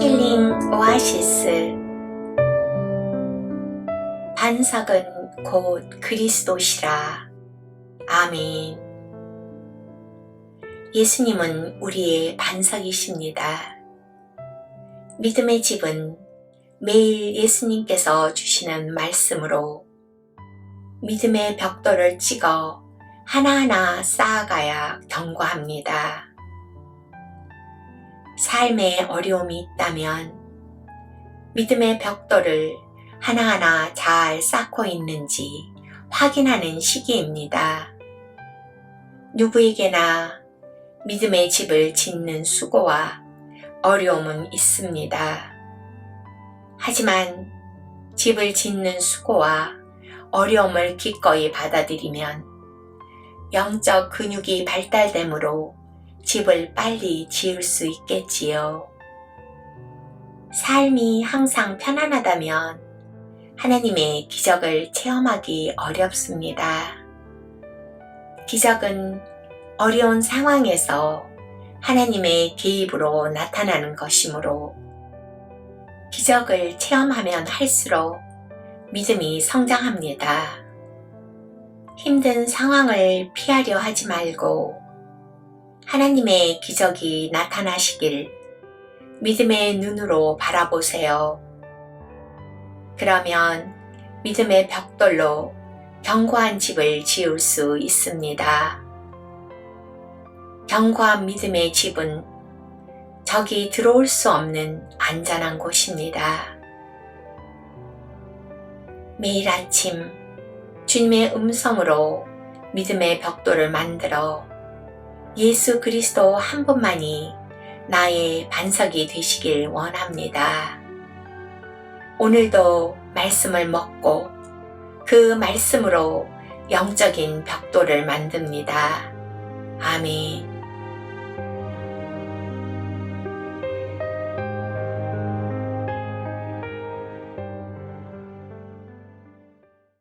힐링 오아시스 반석은 곧 그리스도시라. 아멘. 예수님은 우리의 반석이십니다. 믿음의 집은 매일 예수님께서 주시는 말씀으로 믿음의 벽돌을 찍어 하나하나 쌓아가야 경과합니다. 삶에 어려움이 있다면 믿음의 벽돌을 하나하나 잘 쌓고 있는지 확인하는 시기입니다. 누구에게나 믿음의 집을 짓는 수고와 어려움은 있습니다. 하지만 집을 짓는 수고와 어려움을 기꺼이 받아들이면 영적 근육이 발달되므로 집을 빨리 지을 수 있겠지요. 삶이 항상 편안하다면 하나님의 기적을 체험하기 어렵습니다. 기적은 어려운 상황에서 하나님의 개입으로 나타나는 것이므로 기적을 체험하면 할수록 믿음이 성장합니다. 힘든 상황을 피하려 하지 말고 하나님의 기적이 나타나시길 믿음의 눈으로 바라보세요. 그러면 믿음의 벽돌로 견고한 집을 지을 수 있습니다. 견고한 믿음의 집은 적이 들어올 수 없는 안전한 곳입니다. 매일 아침 주님의 음성으로 믿음의 벽돌을 만들어 예수 그리스도 한 분만이 나의 반석이 되시길 원합니다. 오늘도 말씀을 먹고 그 말씀으로 영적인 벽돌을 만듭니다. 아멘.